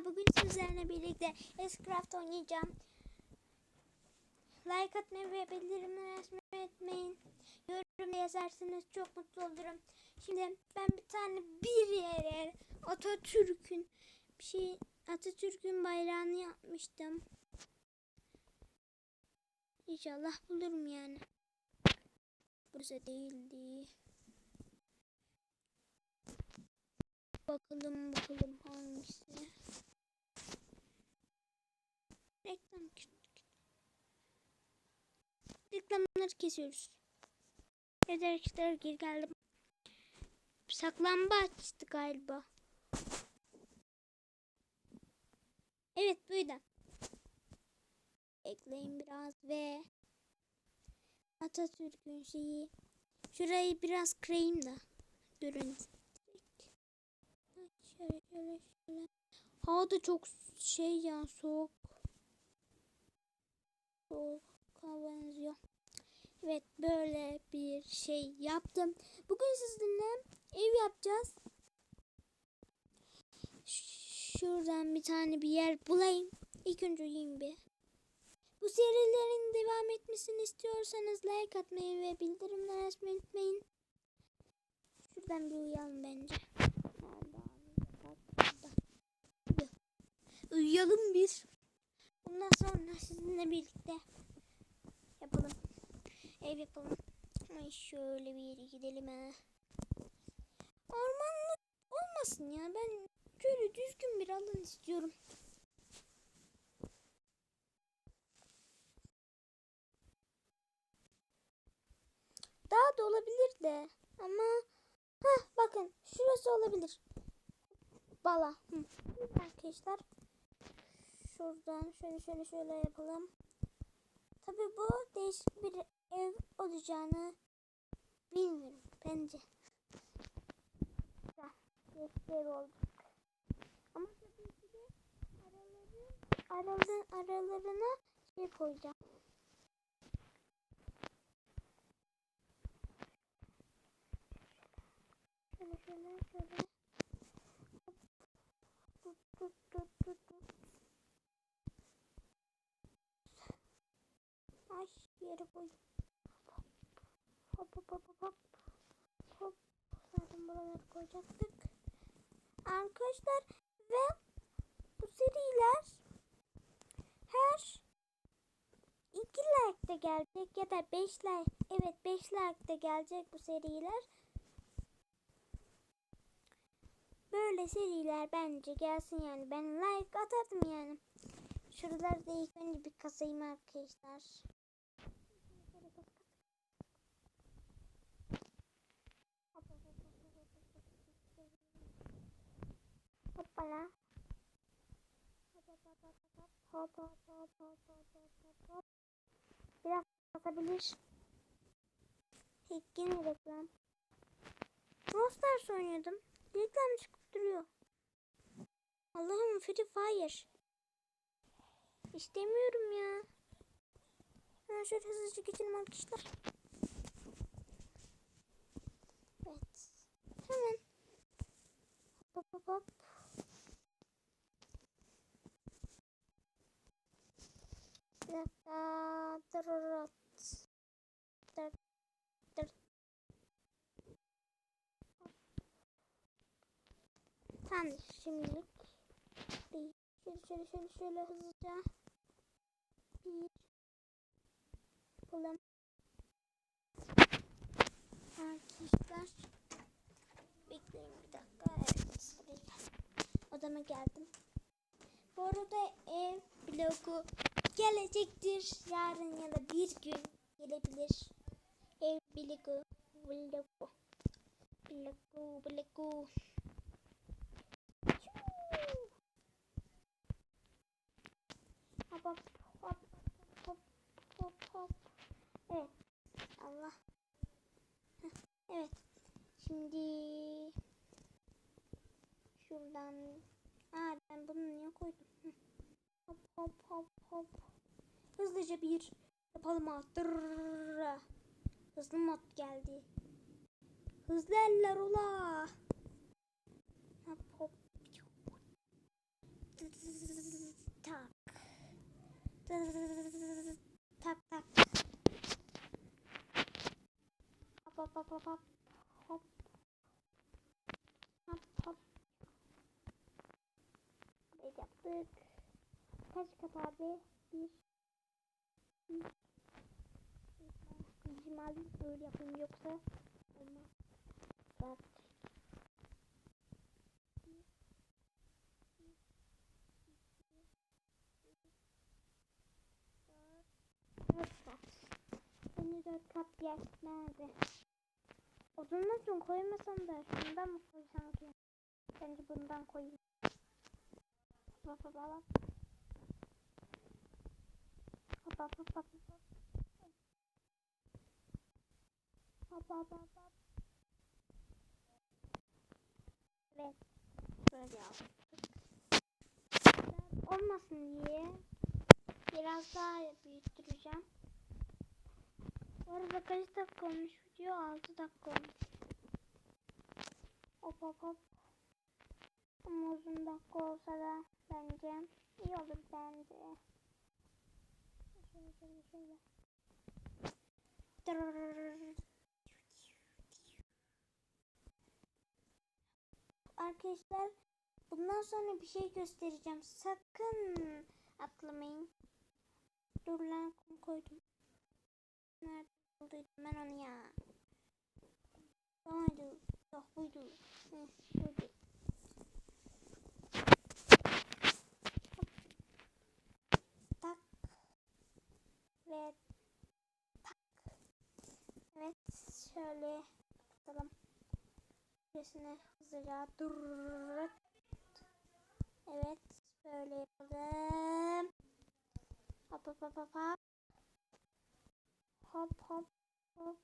Bugün sizlerle birlikte Scraft oynayacağım. Like atmayı ve bildirimleri açmayı unutmayın. Yorumda yazarsanız çok mutlu olurum. Şimdi ben bir tane bir yere Atatürk'ün bir şey Atatürk'ün bayrağını yapmıştım. İnşallah bulurum yani. Burası değildi. Bakalım bakalım hangisi. Reklam Reklamları kesiyoruz. Evet arkadaşlar geri geldim. Saklambaçtı galiba. Evet buydu. Ekleyin biraz ve Atatürk'ün şeyi. Şurayı biraz kırayım da. Durun. Şöyle şöyle şöyle. Hava da çok şey ya soğuk. Soğuka benziyor. Evet böyle bir şey yaptım. Bugün sizinle ev yapacağız. Şuradan bir tane bir yer bulayım. İlk önce uyuyayım bir. Bu serilerin devam etmesini istiyorsanız like atmayı ve bildirimleri açmayı unutmayın. Şuradan bir uyuyalım bence. Nerede abi? Bak burada. Uyu. Uyuyalım biz. Bundan sonra sizinle birlikte yapalım. Ev yapalım. Ay şöyle bir yere gidelim ha. Ormanlık olmasın ya. Ben şöyle düzgün bir alan istiyorum. Daha da olabilir de. Ama Heh, bakın şurası olabilir. Bala. Hı. Arkadaşlar şuradan şöyle şöyle şöyle yapalım. Tabi bu değişik bir ev olacağını bilmiyorum bence. Güzel. Değişik ev oldu. Ama tabii ki de araları, aralarına şey koyacağım. Şöyle şöyle şöyle. Ay yere koy. Hop hop hop hop hop. Hop. Zaten buraları koyacaktık. Arkadaşlar ve bu seriler her 2 like'da gelecek ya da 5 like evet 5 like'da gelecek bu seriler. Böyle seriler bence gelsin yani. Ben like atardım yani. Şuraları da ilk önce bir kasayım arkadaşlar. bana. Hop hop hop hop. Biraz atabilir. Yine reklam. Rosters oynuyordum. Reklam çıkıp duruyor. Allah'ım Free Fire. İstemiyorum ya. Ben şöyle hızlıca geçelim arkadaşlar. Evet. Hemen. Hop hop hop. Tamam şimdilik. Bir. Şöyle şöyle şöyle şöyle hızlıca. Bir. Yapalım. Arkadaşlar. Bekleyin bir dakika. Evet. Odama geldim. Bu arada ev bloku gelecektir. Yarın ya da bir gün gelebilir. Ev bloku. Bloku. Bloku. Bloku. Hop hop hop hop hop hop. Evet. Allah. Evet. Şimdi şuradan Aa ben bunu niye koydum? Hop hop hop. Hızlıca bir yapalım. Dırrrra. Hızlı mod geldi. Hızlı eller. Hop hop. Tıt Dırırırırırırır. Tak tak. Hop hop hop hop hop. Hop. Hop hop. Burayı yaptık. Kat abi? Bir. Bizim alayım öyle yapayım yoksa olmaz. Bak. Beni dört kat yer nerede? Odunun için koymasam da şundan mı koysam ki? Bence bundan koyayım. Bak bak. Hop hop hop hop hop. Hop hop hop. Evet. Böyle yaptık. Olmasın diye biraz daha büyüttüreceğim. Bu arada kaç dakika olmuş video? 6 dakika olmuş. Hop hop hop. Ama uzun dakika olsa da bence iyi olur bence. Arkadaşlar bundan sonra bir şey göstereceğim. Sakın atlamayın. Dur lan kum koydum. Nerede bulduydum ben onu ya. Tamamdı. Yok buydu. Hı, buydu. Tak. Ve tak. Evet şöyle bakalım. Şurasını hızlıca dur. Evet böyle yapalım. Hop hop hop hop hop. Hop hop hop.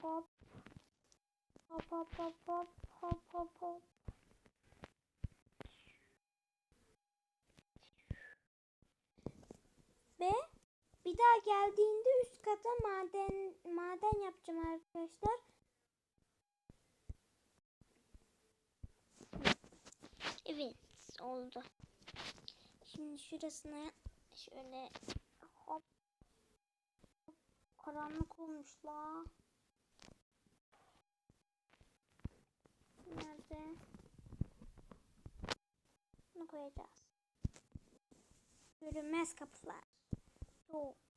Hop. Hop hop hop hop hop hop hop. Ve bir daha geldiğinde üst kata maden maden yapacağım arkadaşlar. Evet oldu. Şimdi şurasına şöyle hop karanlık olmuş la. Nerede? Bunu koyacağız. Görünmez kapılar. Yok.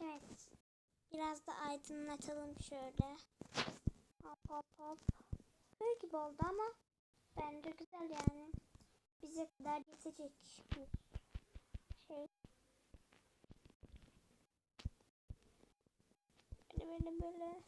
Evet. Biraz da aydınlatalım şöyle. Hop hop hop. Böyle gibi oldu ama bence güzel yani. Bize kadar yetecek şey. Böyle böyle böyle.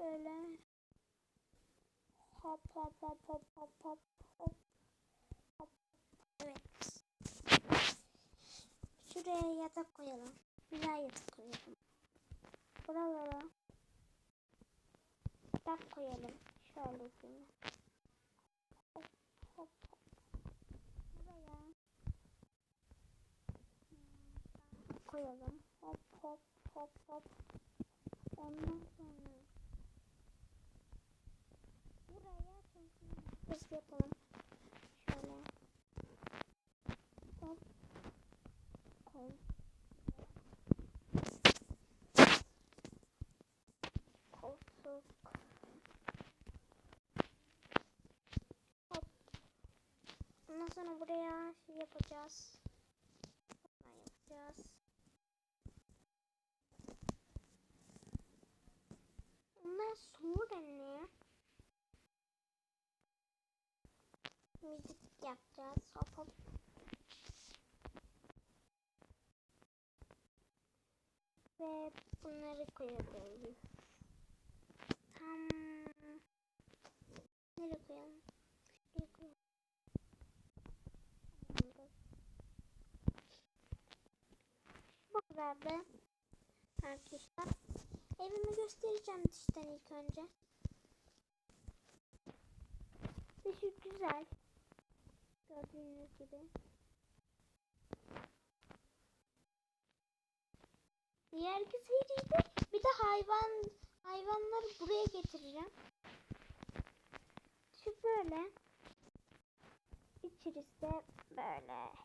Böyle. Hop hop hop hop hop hop hop. Hop. Evet. Şuraya yatak koyalım. Yatak koyalım. Buralara yatak koyalım. Şöyle. Buraya koyalım. Hop hop hop hop. Ondan sonra buraya hızlı yapalım. Şöyle. Hop. Koy. Koltuk. Hop. Ondan sonra buraya şey yapacağız. Bundan yapacağız. Ondan sonra ne? Müzik yapacağız. Hop hop. Ve bunları koyalım. Tam nereye koyalım? Şuraya koyalım. Tamamdır. Kadardı. Arkadaşlar. Evimi göstereceğim dıştan ilk önce. Dışı güzel. Gördüğünüz gibi. Diğer seride bir de hayvan hayvanları buraya getireceğim. Şu böyle. İçerisi böyle.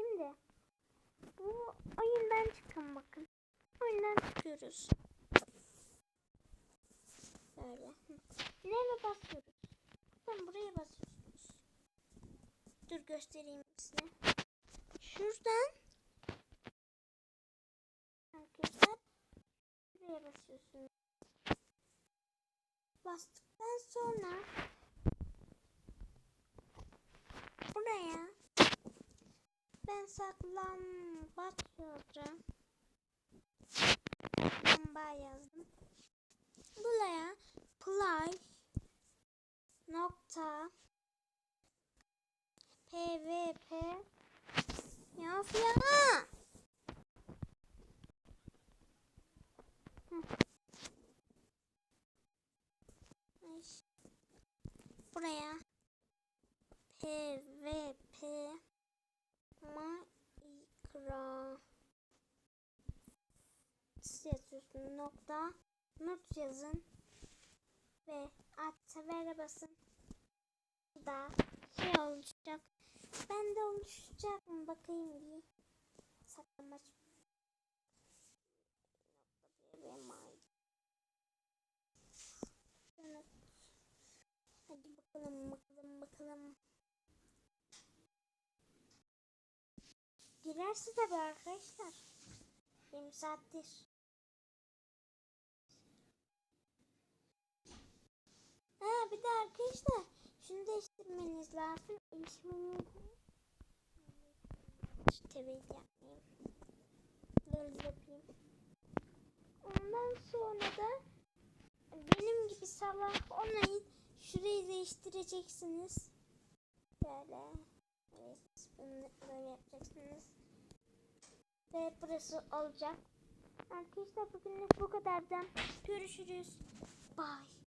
Şimdi bu oyundan çıkın bakın. Oyundan çıkıyoruz. Böyle. Nereye basıyoruz? Tam buraya basıyorsunuz. Dur göstereyim size. Şuradan arkadaşlar buraya basıyorsunuz. Bastıktan sonra buraya ben saklan basıyorum. Lamba yazdım. Buraya play nokta pvp ya. Ay. buraya pvp yazıyorsun nokta not yazın. Ve aktivere basın. Da şey olacak. Ben de oluşacak mı bakayım bir. Saklamaç. Nokta bir may Şöyle- hadi bakalım bakalım bakalım girerse tabii arkadaşlar 20 saattir Ha bir de arkadaşlar şunu değiştirmeniz lazım. İsmini tebrik yapmayayım. Böyle yapayım. Ondan sonra da benim gibi sabah olayın şurayı değiştireceksiniz. Böyle. Evet, bunu böyle yapacaksınız. Ve burası olacak. Arkadaşlar bugünlük bu kadardan. Görüşürüz. Bye.